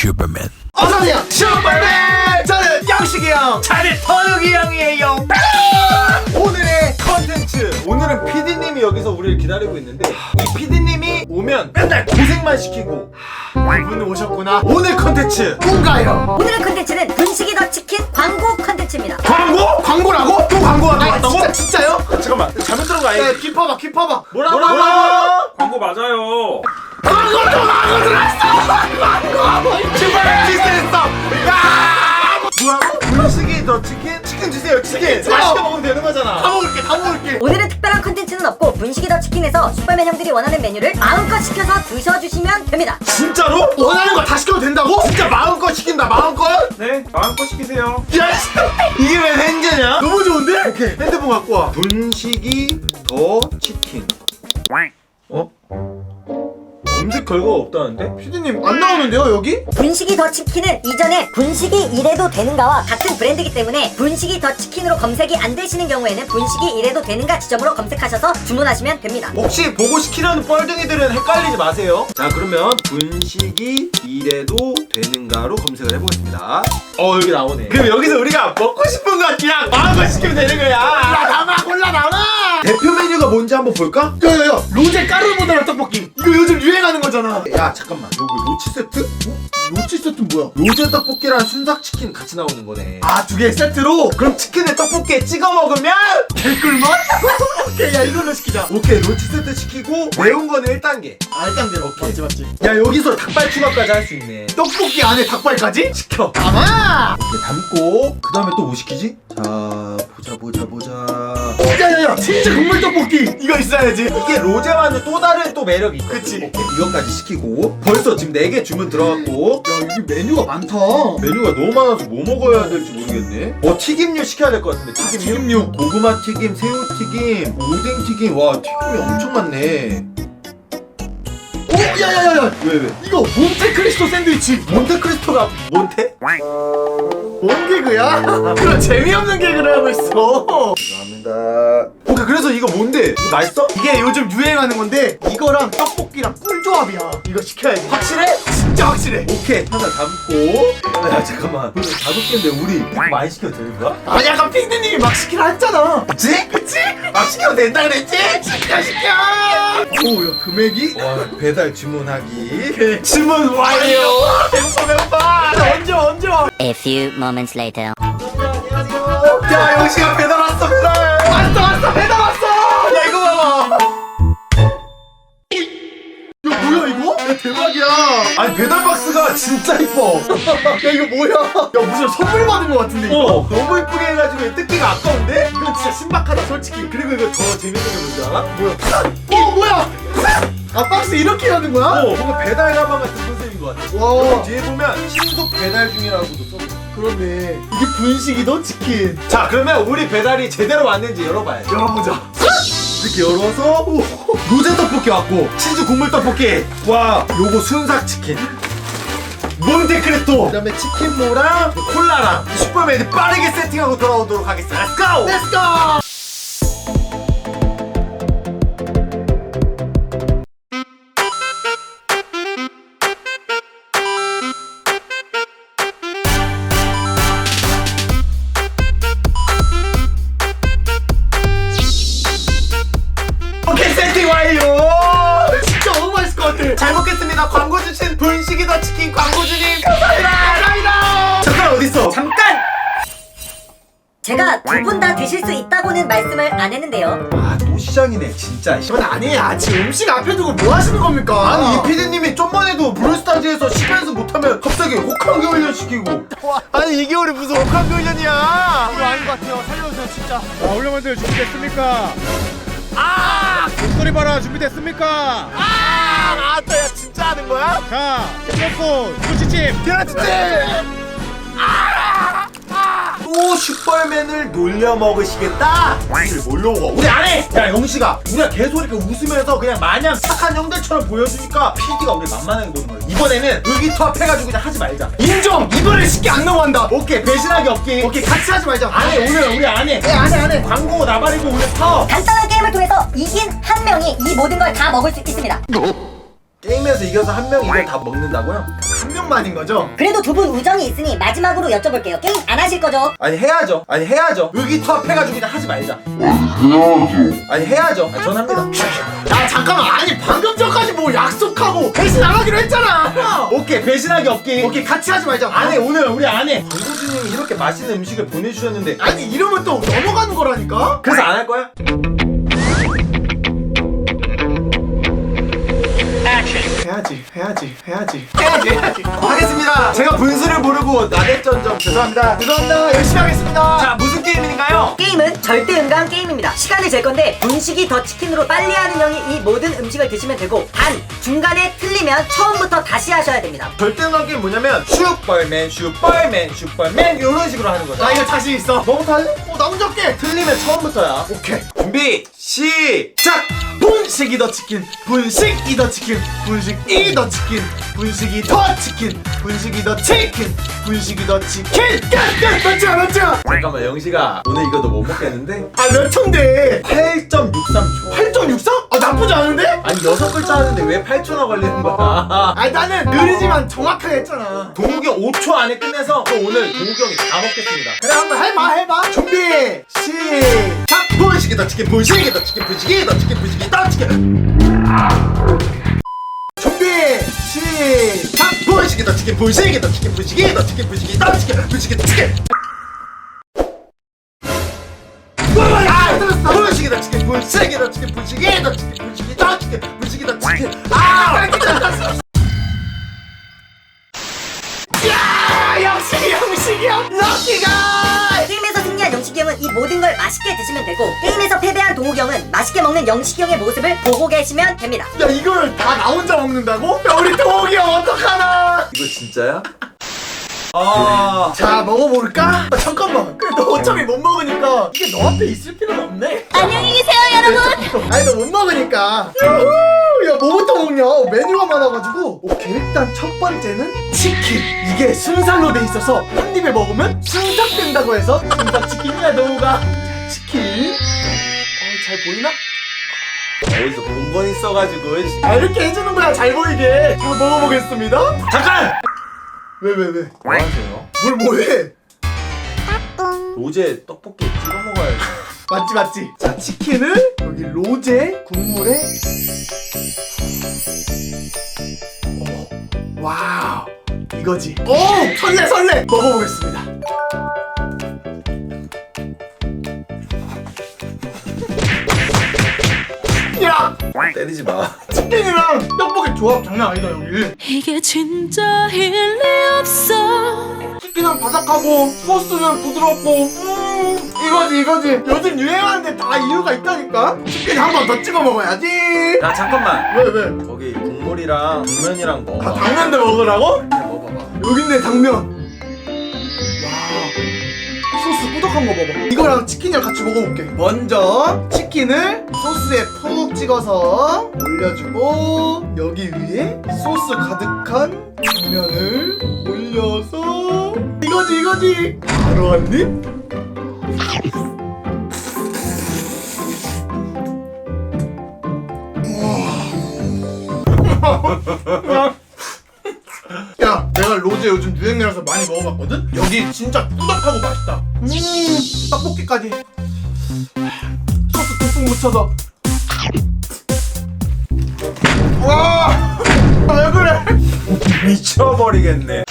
슈퍼맨 어서오세요 슈퍼맨 저는 양식이 형 자네 터육이 형이에요. 오늘의 컨텐츠 오늘은 PD님이 여기서 우리를 기다리고 있는데 이 PD님이 오면 맨날 고생만 시키고 이분은 오셨구나 오늘 컨텐츠 뭔가요? 오늘의 컨텐츠는 분식이 더 치킨 광고 컨텐츠입니다. 광고? 광고라고? 또 광고가 나왔다고? 진짜, 진짜요? 잠깐만 잘못 들은 거야 아니야? 킵어봐 킵어봐 뭐라고? 뭐라고? 광고 맞아요. 광고도 광고 들어왔어 광고 슈퍼맨 키스했어 야 뭐라고? 분식이 더 치킨? 치킨 주세요 치킨 맛있게 먹으면 되는 거잖아 다 먹을게 다 먹을게 오늘은 특별한 컨텐츠는 없고 분식이 더 치킨에서 슈퍼맨 형들이 원하는 메뉴를 마음껏 시켜서 드셔주시면 됩니다. 진짜로? 원하는 거 다 시켜도 된다고? 진짜 마음껏 시킨다 마음껏? 네 마음껏 시키세요. 야 씨, 이게 왜 행제냐? 너무 좋은데? 오케이 핸드폰 갖고 와 분식이 더 치킨 어? 검색 결과가 없다는데? 피디님 안 나오는데요 여기? 분식이 더 치킨은 이전에 분식이 이래도 되는가와 같은 브랜드이기 때문에 분식이 더 치킨으로 검색이 안 되시는 경우에는 분식이 이래도 되는가 지점으로 검색하셔서 주문하시면 됩니다. 혹시 보고 시키려는 뻘둥이들은 헷갈리지 마세요 자 그러면 분식이 이래도 되는가로 검색을 해보겠습니다 어 여기 나오네 그럼 여기서 우리가 먹고 싶은 거 그냥 마음껏 시키면 되는 거야 골라 담아 골라 담아 대표 메뉴가 뭔지 한번 볼까? 야야야 로제 까르보나라 떡볶이 이거 요즘 유행하는 거잖아 야 잠깐만 여기 로치 세트? 로치 세트 뭐야? 로제 떡볶이랑 순삭 치킨 같이 나오는 거네 아 두 개 세트로? 그럼 치킨에 떡볶이에 찍어 먹으면 개꿀맛? 오케이 야 이걸로 시키자 오케이 로치 세트 시키고 매운 거는 1단계 아 1단계 오케이 맞지 맞지 야 여기서 닭발 추가까지 할 수 있네 떡볶이 안에 닭발까지? 시켜 담아 오케이 담고 그 다음에 또 뭐 시키지? 자 보자 보자 보자. 야야야 치즈 국물 떡볶이. 이거 있어야지. 이게 로제와는 또 다른 또 매력이 있어 그치. 오케이 이것까지 시키고. 벌써 지금 4개 주문 들어갔고. 야 여기 메뉴가 많다. 메뉴가 너무 많아서 뭐 먹어야 될지 모르겠네. 어 튀김류 시켜야 될 것 같은데 튀김류? 튀김류. 고구마 튀김 새우 튀김 오뎅 튀김. 와 튀김이 엄청 많네. 오 야야야야 왜 왜? 이거 몬테크리스토 샌드위치 몬테크리스토가 몬테? 뭔 개그야? 그런 재미없는 개그를 하고 있어 감사합니다 오케이 그래서 이거 뭔데? 이거 맛있어? 이게 요즘 유행하는 건데 이거랑 떡볶이랑 꿀조합이야 이거 시켜야지 확실해? 진짜 확실해 오케이 하나 담고 야 잠깐만 그럼 다섯 개인데 우리 많이 시켜도 되는 거야? 아 약간 핑크님이 막 시키라 했잖아 그치? 그치? 막 시켜도 된다 그랬지? 시켜 시켜 오야 금액이? 와 배달 주문하기 주문 완료 배고파 배고파 나 언제 와 언제 와 A few moments later. 야 영식아 배달 왔어 배달 왔어 왔어 배달 왔어! 야 이거 봐봐. 야 뭐야 이거? 야 대박이야. 아니 배달 박스가 진짜 이뻐. 야 이거 뭐야? 야 무슨 선물 받은 거 같은데 이거? 너무 이쁘게 해가지고 뜯기가 아까운데? 이거 진짜 신박하다 솔직히. 그리고 이거 더 재밌는 게 뭔지 알아? 뭐야? 어 뭐야? 아 박스 이렇게 하는 거야? 어. 뭔가 배달 가방 같은 컨셉인 것 같아. 와. 뒤에 보면 신속 배달 중이라고도 써있어 그렇네. 이게 분식이도 치킨. 자 그러면 우리 배달이 제대로 왔는지 열어봐야지 열어보자. 이렇게 열어서 오, 로제 떡볶이 왔고 치즈 국물 떡볶이. 와 요거 순삭 치킨. 몬테크레토. 그다음에 치킨모랑 콜라랑 슈퍼맨이 빠르게 세팅하고 돌아오도록 하겠습니다. 렛츠고! 렛츠고! 제가 두 분 다 드실 수 있다고는 말씀을 안 했는데요. 아 또 시장이네 진짜 이건 아니야 지금 음식 앞에 두고 뭐 하시는 겁니까 아니 이 피디님이 좀만 해도 브루스타즈에서 10연승 못하면 갑자기 혹한기 훈련 시키고 아니 이게 우리 무슨 혹한기 훈련이야 이거 아닌 것 같아요 살려주세요 진짜 자, 올려만들 준비됐습니까? 아! 목소리 봐라 준비됐습니까? 아, 아따 야 진짜 하는 거야? 자, 셰프 수치찜 계란찜! 또 슈퍼맨을 놀려 먹으시겠다? 우리를 먹어? 우리 안 해! 야 영식아 우리가 계속 이렇게 웃으면서 그냥 마냥 착한 형들처럼 보여주니까 PD가 우리 만만하게 보는 거야 이번에는 의기투합해가지고 그냥 하지 말자 인정! 이번에 쉽게 안 넘어간다 오케이 배신하기 없기 오케이 같이 하지 말자 안 해 오늘 우리 안해 네 안해 안해 광고 나발이고 우리 파워 간단한 게임을 통해서 이긴 한 명이 이 모든 걸 다 먹을 수 있습니다. 게임에서 이겨서 한 명이 이걸 다 먹는다고요? 한 명만인 거죠? 그래도 두 분 우정이 있으니 마지막으로 여쭤볼게요. 게임 안 하실 거죠? 아니 해야죠. 아니 해야죠. 의기투합해가지고 그냥 하지 말자. 아니 해야죠. 아니, 전 합니다. 야 잠깐만 아니 방금 전까지 뭐 약속하고 배신 안 하기로 했잖아 오케이 배신하기 없기. 오케이 같이 하지 말자 안 해 오늘 우리 안해. 광고주님이 이렇게 맛있는 음식을 보내주셨는데 아니 이러면 또 넘어가는 거라니까 그래서 안 할 거야? 해야지 해야지 해야지 해야지 하겠습니다. 제가 분수를 모르고 나댔전점 죄송합니다. 죄송합니다 열심히 하겠습니다 자 무슨 게임인가요? 게임은 절대 음감 게임입니다. 시간을 잴 건데 분식이 더 치킨으로 빨리 하는 형이 이 모든 음식을 드시면 되고 단 중간에 틀리면 처음부터 다시 하셔야 됩니다. 절대음감 게임 뭐냐면 슈퍼맨 슈퍼맨 슈퍼맨 이런 식으로 하는 거죠. 나 이거 자신 있어 너부터 할래? 어나 혼자 할게 틀리면 처음부터야. 오케이 준비 시작. 분식이 더 치킨 분식이 더 치킨 분식이 더 치킨 분식이 더 치킨 분식이 더 치킨 분식이 더 치킨 끝끝 맞죠 맞죠 잠깐만 영식아 오늘 이거 너 못 먹겠는데? 아 몇 초인데 8.63초. 8.63? 아 나쁘지 않은데? 아니 여섯 글자 하는데 왜 8초나 걸리는 거야? 아니 나는 느리지만 정확하게 했잖아 동욱이 형 5초 안에 끝내서 그럼 오늘 동욱이 형이 다 먹겠습니다. 그래 한번 해봐 해봐 준비 시작 분식이 더 치킨 분식이 더 치킨 분식이 더 치킨 분식이 더 치킨 준비 시작 분식이 더 치킨 분식이 더 치킨 분식이 더 치킨 분식이 더 치킨 더 치킨 아 치킨 아 야, 역시 럭 이 모든 걸 맛있게 드시면 되고 게임에서 패배한 동욱이 형은 맛있게 먹는 영식이 형의 모습을 보고 계시면 됩니다. 야 이걸 다 나 혼자 먹는다고? 야 우리 동욱이 형 어떡하나 이거 진짜야? 아 자 먹어볼까? 아, 잠깐만 그래 너 어차피 못 먹으니까 이게 너 앞에 있을 필요는 없네 안녕히 계세요, 여러분. 아니 너 못 먹으니까 야호! 야 뭐부터 먹냐 메뉴가 많아가지고 오케이 일단 첫 번째는 치킨 이게 순살로 돼 있어서 한 입에 먹으면 순삭된다고 해서 순삭치킨이야 너우가 자, 치킨 어 잘 보이나? 어디서 본 건 있어가지고 씨. 아 이렇게 해주는 거야 잘 보이게 자 먹어보겠습니다 잠깐! 왜 왜 왜? 뭐 하세요? 뭘 뭐해 로제 떡볶이 찍어 먹어야지 맞지 맞지 자 치킨을 여기 로제 국물에 이거지. 오 설레 설레. 먹어보겠습니다. 야! 때리지 마. 치킨이랑 떡볶이 조합 장난 아니다 여기. 이게 진짜 일리 없어. 치킨은 바삭하고 소스는 부드럽고 음 이거지 이거지. 요즘 유행하는데 다 이유가 있다니까? 치킨 한 번 더 찍어 먹어야지. 야 잠깐만. 왜 왜? 거기 국물이랑 당면이랑 먹어. 아 당면도 먹으라고? 먹어봐. 여기 있네 당면. 와 소스 꾸덕한 거 봐봐. 이거랑 치킨이랑 같이 먹어볼게. 먼저 치킨을 소스에 푹 찍어서 올려주고 여기 위에 소스 가득한 당면을 올려서. 이거지 이거지. 바로 한 입 야, 내가 로제 요즘 유행이라서 많이 먹어봤거든? 여기 진짜 꾸덕하고 맛있다. 음, 떡볶이까지. 소스 듬뿍 묻혀서. 와! 아, 왜 그래? 미쳐버리겠네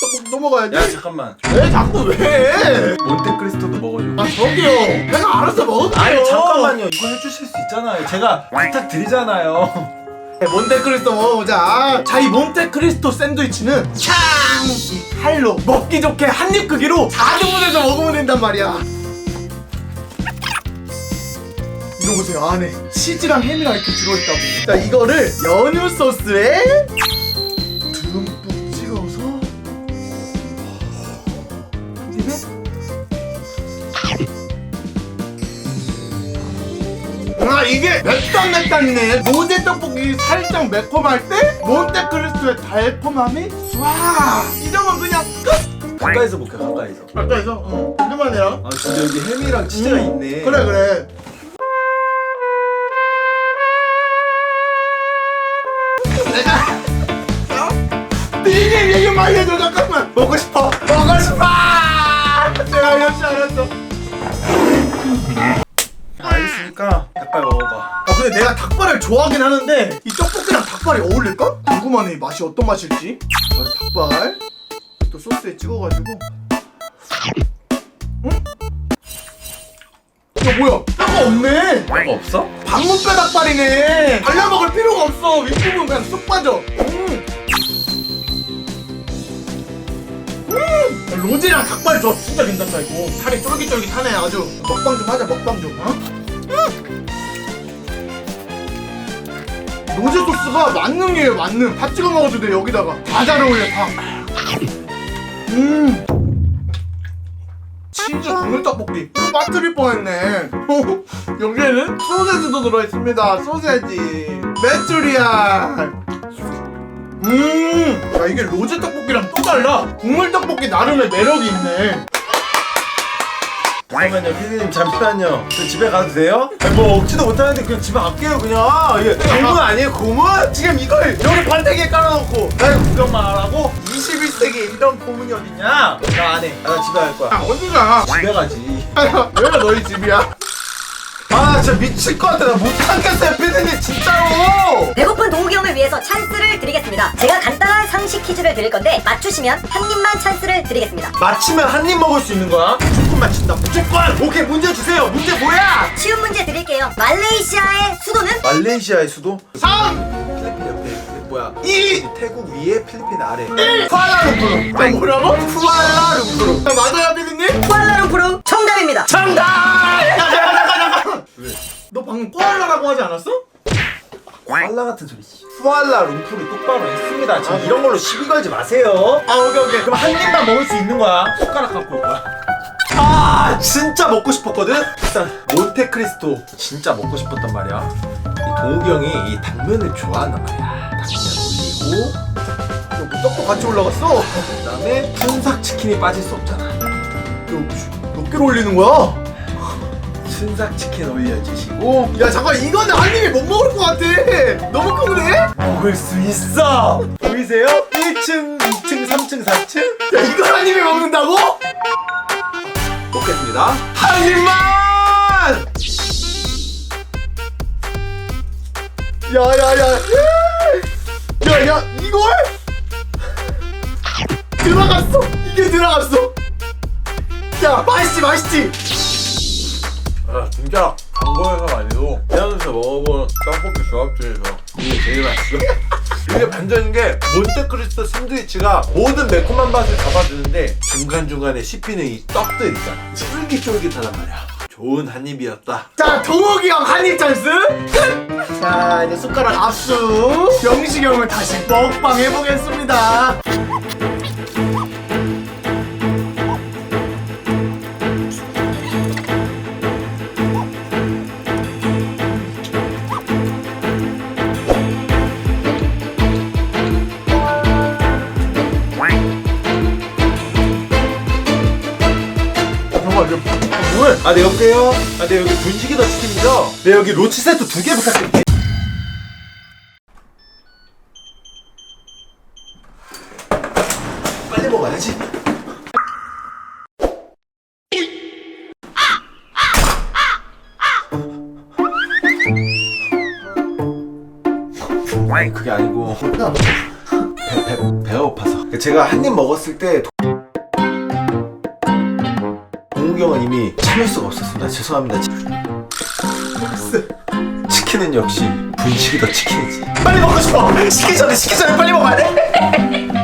떡볶이 또 먹어야지. 야 잠깐만 왜 자꾸 왜? 몬테크리스토도 먹어줘 아, 저기요. 내가 알아서 먹을게요. 아니 잠깐만요 이거 해주실 수 있잖아요 제가 부탁드리잖아요 몬테크리스토 먹어보자. 자, 이 몬테크리스토 샌드위치는 창! 이 칼로 먹기 좋게 한 입 크기로 4등분해서 먹으면 된단 말이야. 이거 보세요, 안에 치즈랑 햄이랑 이렇게 들어있다고. 자, 이거를 연유 소스에 맵단맵단이네. 로제 떡볶이 살짝 매콤할 때 몬테크리스토의 달콤함이 쏴 이러면 그냥 끝! 가까이서 볼게 가까이서. 가까이서? 어 해라 아 진짜 여기 햄이랑 치즈가 있네. 그래 그래. 내가 어? 이게 살려줘 잠깐만. 먹고 싶어. 먹고 싶어! 내가 이럴줄 알았어 근데 내가 닭발을 좋아하긴 하는데 이 떡볶이랑 닭발이 어울릴까? 궁금하네 맛이 어떤 맛일지 아, 닭발 또 소스에 찍어가지고 응? 야 뭐야 뼈가 없네 뭐가 없어? 방문뼈 닭발이네 발라 먹을 필요가 없어 윗부분 그냥 쏙 빠져 음. 음. 로제랑 닭발 저 진짜 괜찮다 이거 살이 쫄깃쫄깃하네 아주 먹방 좀 하자 먹방 좀 어? 로제 소스가 만능이에요 만능. 밥 찍어 먹어도 돼 여기다가. 다잘 어울려 다음. 치즈 국물 떡볶이. 빠뜨릴 뻔했네. 여기에는 소세지도 들어있습니다. 소세지. 메추리알. 음야 이게 로제 떡볶이랑 또 달라. 국물 떡볶이 나름의 매력이 있네 잠깐만요 피디님 잠시만요 저 집에 가도 돼요? 아니, 뭐 억지도 못하는데 그냥 집에 갈게요 그냥 이게 고문 아니에요 고문? 지금 이걸 여기 반대기에 깔아놓고 나 구경만 하라고? 21세기에 이런 고문이 어딨냐? 나 안해 나 집에 갈 거야 아 어디가 집에 가지 여기가 너희 집이야 아 진짜 미칠 것 같아 나 못하겠어요 피디님 진짜로 배고픈 동욱이 형을 위해서 찬스를 드리겠습니다. 제가 간단한 상식 퀴즈를 드릴 건데 맞추시면 한 입만 찬스를 드리겠습니다. 맞히면 한 입 먹을 수 있는 거야? 무조건 맞힌다 무조건 오케이 문제 주세요 문제 뭐야? 쉬운 문제 드릴게요. 말레이시아의 수도는 말레이시아의 수도? 3 필리핀 옆에 뭐야? 2 태국 위에 필리핀 아래 1 쿠알라룸푸르 야 뭐라고? 쿠알라룸푸르 야 맞아요 피디님? 쿠알라룸푸르 정답입니다. 정답! 너 방금 쿠알라라고 하지 않았어? 쿠알라 같은 소리 쿠알라 룸푸를 똑바로 했습니다. 지금 이런 걸로 시비 걸지 마세요. 아 오케이 오케이. 그럼 한 입만 먹을 수 있는 거야. 숟가락 갖고 올 거야. 아 진짜 먹고 싶었거든? 일단 몬테크리스토 진짜 먹고 싶었단 말이야. 이 동욱이 형이 이 당면을 좋아한단 말이야. 당면 올리고 야뭐 떡도 같이 올라갔어. 그 다음에 순삭 치킨이 빠질 수 없잖아. 몇 개를 올리는 거야? 순삭 치킨 올려주시고 야 잠깐 이거는 한 입에 못 먹을 것 같아 너무 큰 그래? 먹을 수 있어 보이세요? 1층 2층 3층 4층 야 이걸 한 입에 먹는다고? 먹겠습니다. 한 입만! 야야야 야야 이걸? 들어갔어 이게 들어갔어 야 맛있지 맛있지 아 진짜 광고회사가 아니고 태안에서 먹어본 떡볶이 조합 중에서 이게 제일 맛있어. 이게 반전인 게 몬테크리스토 샌드위치가 모든 매콤한 맛을 잡아주는데 중간중간에 씹히는 이 떡들 있잖아. 쫄깃쫄깃하단 말이야. 좋은 한 입이었다. 자 동욱이 형 한입 찬스 끝! 자 이제 숟가락 압수 영식이 형을 다시 먹방 해보겠습니다 잠깐만 이거 뭐해? 아, 네, 여보세요? 아, 네, 여기 분식이 더 치킨이죠? 네, 여기 로치 세트 두 개 부탁드릴게요. 빨리 먹어야지. 그게 아니고. 배, 배, 배가 고파서. 제가 한 입 먹었을 때동 이미 참을 수가 없었습니다. 죄송합니다. 치킨은 역시 분식이 더 치킨이지. 빨리 먹고 싶어. 시기 전에 시기 전에 빨리 먹어야 돼.